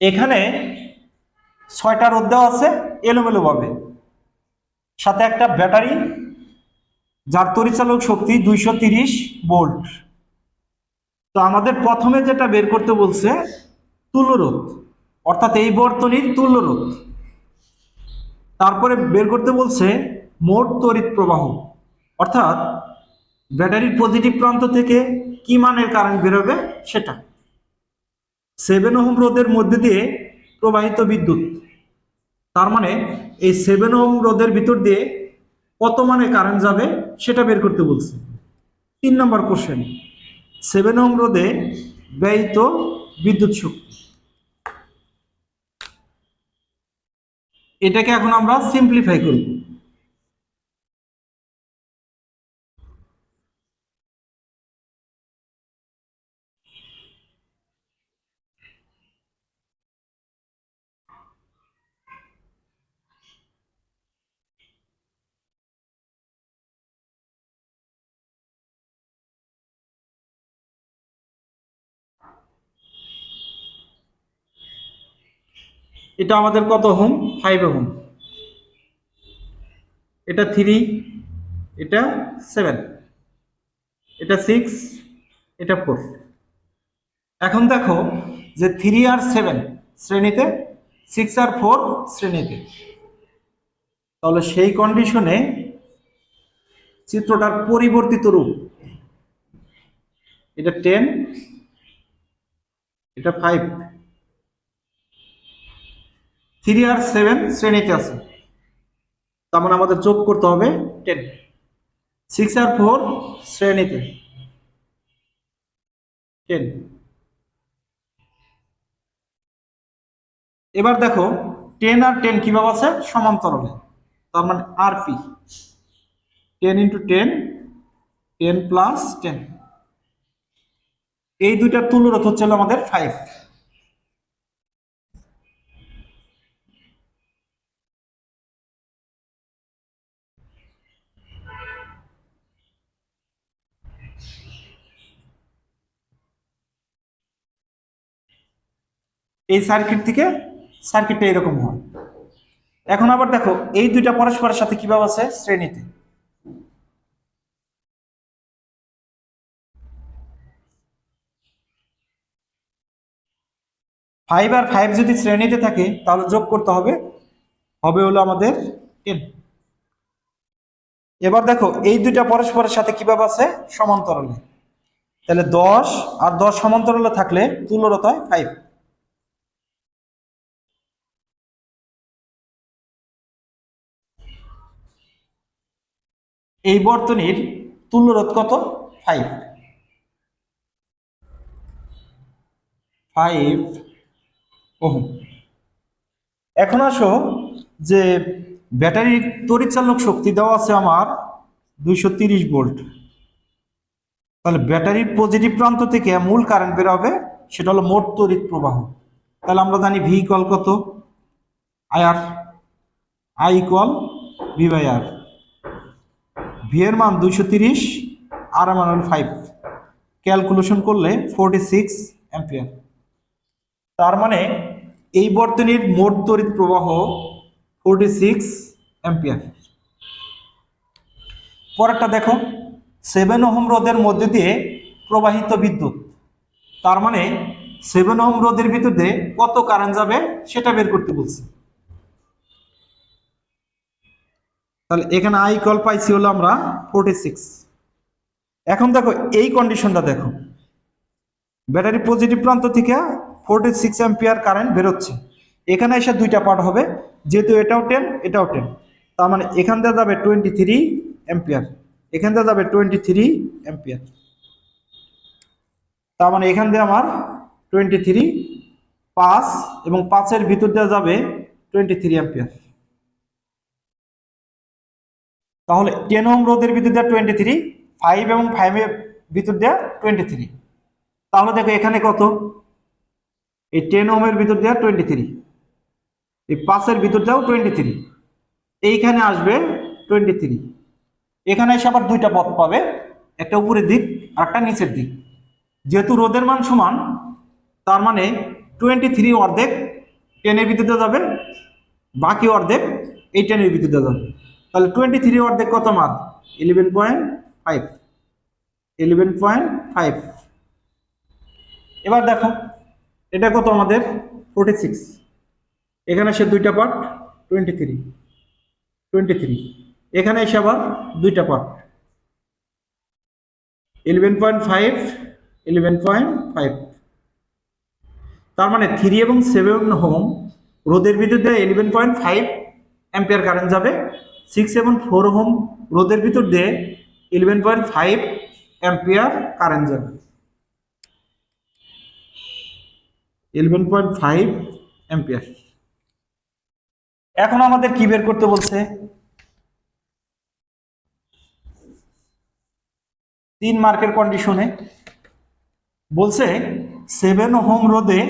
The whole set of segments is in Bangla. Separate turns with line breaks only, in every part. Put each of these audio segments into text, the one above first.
এখানে ছয়টা রোদ দেওয়া আছে এলোমেলোভাবে সাথে একটা ব্যাটারি, যার পরিচালক শক্তি দুইশো তিরিশ বোল্ট তো আমাদের প্রথমে যেটা বের করতে বলছে তুল্যরোধ অর্থাৎ এই বর্তনীর তুল্যরোধ তারপরে বের করতে বলছে, মোট তড়িৎ প্রবাহ। অর্থাৎ ব্যাটারির পজিটিভ প্রান্ত থেকে কি মানের কারেন্ট বেরোবে, সেটা। সেভেন ওহম রোধের মধ্যে দিয়ে প্রবাহিত বিদ্যুৎ। তার মানে এই সেভেন ওহম রোধের ভিতর দিয়ে কত মানে কারেন্ট যাবে সেটা বের করতে বলছে। তিন নম্বর কোশ্চেন সেভেন ওহম রোধে ব্যয়িত বিদ্যুৎ শক্তি। এটাকে এখন আমরা সিম্পলিফাই করব। এটা আমাদের কত হোম? Five ohm. এটা থ্রি এটা সেভেন এটা সিক্স এটা ফোর এখন দেখো যে থ্রি আর সেভেন শ্রেণীতে সিক্স আর ফোর শ্রেণীতে। তাহলে সেই কন্ডিশনে চিত্রটার পরিবর্তিত রূপ। এটা টেন এটা ফাইভ থ্রি আর সেভেন শ্রেণীতে আছে। তার মানে আমাদের যোগ করতে হবে টেন সিক্স আর ফোর শ্রেণীতে। টেন এবার দেখো টেন আর টেন কীভাবে আছে? সমান্তরালে। তার মানে R P. Ten into ten ten plus ten এই দুইটার তুল্যরোধ হচ্ছে আমাদের ফাইভ এই সার্কিট থেকে সার্কিটটা এরকম হয়। এখন আবার দেখো, এই দুইটা পরস্পরের সাথে কীভাবে আছে? শ্রেণীতে। ফাইভ আর ফাইভ যদি শ্রেণীতে থাকে, তাহলে যোগ করতে হবে। হবে হলো আমাদের টেন এবার দেখো, এই দুইটা পরস্পরের সাথে কীভাবে আছে? সমান্তরালে। তাহলে দশ আর দশ সমান্তরালে থাকলে তুল্যরত হয় ফাইভ এই বর্তনীর তুল্যরোধ কত? ফাইভ ফাইভ ওহম এখন আসো যে ব্যাটারির তড়িৎচালক শক্তি দেওয়া আছে আমার দুইশো ভোল্ট। তাহলে ব্যাটারির পজিটিভ প্রান্ত থেকে মূল কারেন্ট বের হবে, সেটা হলো মোট তড়িৎ প্রবাহ। তাহলে আমরা জানি ভি ইকুয়াল কত? IR I equal V by R V এর মান দুইশো তিরিশ, আর মান হল ফাইভ ক্যালকুলেশন করলে ফোরটি সিক্স অ্যাম্পিয়ার তার মানে এই বর্তনীর মোট তড়িৎ প্রবাহ ফোরটি সিক্স অ্যাম্পিয়ার পরেরটা দেখো সেভেন ওহম রোধের মধ্যে দিয়ে প্রবাহিত বিদ্যুৎ। তার মানে সেভেন ওহম রোধের ভিতরে কত কারেন্ট যাবে সেটা বের করতে বলছে। তাহলে এখানে আই কল পাইছি হলো আমরা ফোরটি সিক্স এখন দেখো, এই কন্ডিশনটা দেখো। ব্যাটারি পজিটিভ প্রান্ত থেকে ফোরটি সিক্স অ্যাম্পিয়ার কারেন্ট বেরোচ্ছে। এখানে এসে দুইটা পার্ট হবে, যেহেতু এটাও টেন এটাও টেন তার মানে এখান থেকে যাবে টোয়েন্টি থ্রি অ্যাম্পিয়ার এখান থেকে যাবে টোয়েন্টি থ্রি অ্যাম্পিয়ার তার মানে এখান দিয়ে আমার টোয়েন্টি থ্রি পাঁচ এবং পাঁচের ভিতর দিয়ে যাবে টোয়েন্টি থ্রি অ্যাম্পিয়ার তাহলে টেন ওম রোধের ভিতর দেওয়া টোয়েন্টি থ্রি ফাইভ এবং ফাইভের ভিতর দেওয়া টোয়েন্টি থ্রি তাহলে দেখো এখানে কত? এই টেন ওমের ভিতর দেওয়া টোয়েন্টি থ্রি এই পাঁচের ভিতর দেওয়া টোয়েন্টি থ্রি এইখানে আসবে টোয়েন্টি থ্রি এখানে এসে আবার দুইটা পথ পাবে, একটা উপরের দিক আর একটা নিচের দিক। যেহেতু রোদের মান সমান, তার মানে টোয়েন্টি থ্রি অর্ধেক টেনের বিদ্যুতে যাবে, বাকি অর্ধেক এই টেনের বিদ্যুতে যাবে। তাহলে টোয়েন্টি থ্রি অর্ধেক কত মান eleven point five eleven point five এবার দেখো, এটা কত আমাদের? ফোর্টি সিক্স এখানে সে দুইটা part twenty three twenty three এখানে এসে আবার দুইটা part eleven point five eleven point five তার মানে থ্রি এবং সেভেন হোম রোদের দিয়ে eleven point five ampere current যাবে। সিক্স এবং ফোর হোম রোদের ভিতর দিয়ে eleven point five ampere current যাবে। ইলেভেন পয়েন্ট ফাইভ অ্যাম্পিয়ার এখন আমাদের কি বের করতে বলছে? তিন মার্কের কন্ডিশনে বলছে সেভেন হোম রোদে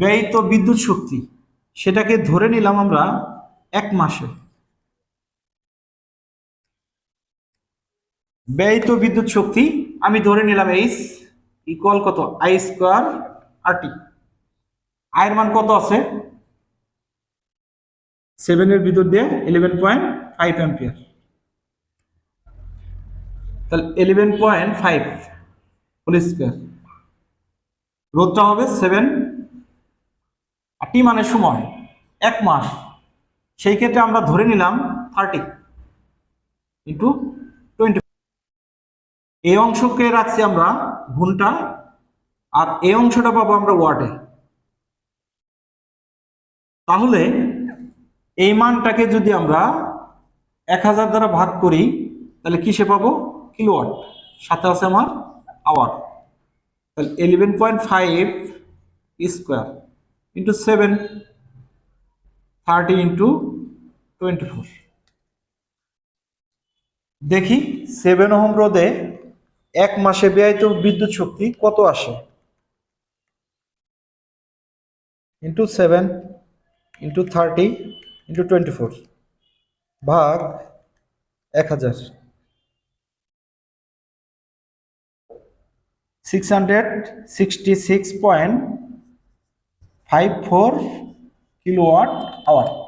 ব্যয়িত বিদ্যুৎ শক্তি, সেটাকে ধরে নিলাম আমরা এক মাসে। ব্যয়িত বিদ্যুৎ শক্তি, আমি ধরে নিলাম এইচ ইকুয়াল কত? আই স্কোয়ার আর টি আয়ের মান কত আছে? সেভেনের ভিতর দিয়ে ইলেভেন পয়েন্ট ফাইভ অ্যাম্পিয়ার তাহলে eleven point five whole square রোদটা হবে সেভেন আর টি মানে সময়, এক মাস। সেই ক্ষেত্রে আমরা ধরে নিলাম থার্টি ইন্টু এই অংশকে রাখছি আমরা ঘণ্টা আর এই অংশটা পাবো আমরা ওয়ার্ডে। তাহলে এই মানটাকে যদি আমরা এক হাজার দ্বারা ভাগ করি, তাহলে কিসে পাবো? কিলোওয়াট। সাথে আছে আমার আওয়ার তাহলে eleven point five square into seven thirty into twenty four দেখি সেভেন ওহম রোদে এক মাসে ব্যয়িত বিদ্যুৎ শক্তি কত আসে? Into seven into thirty into twenty four ভাগ এক হাজার। Six hundred sixty six point five four kilowatt hour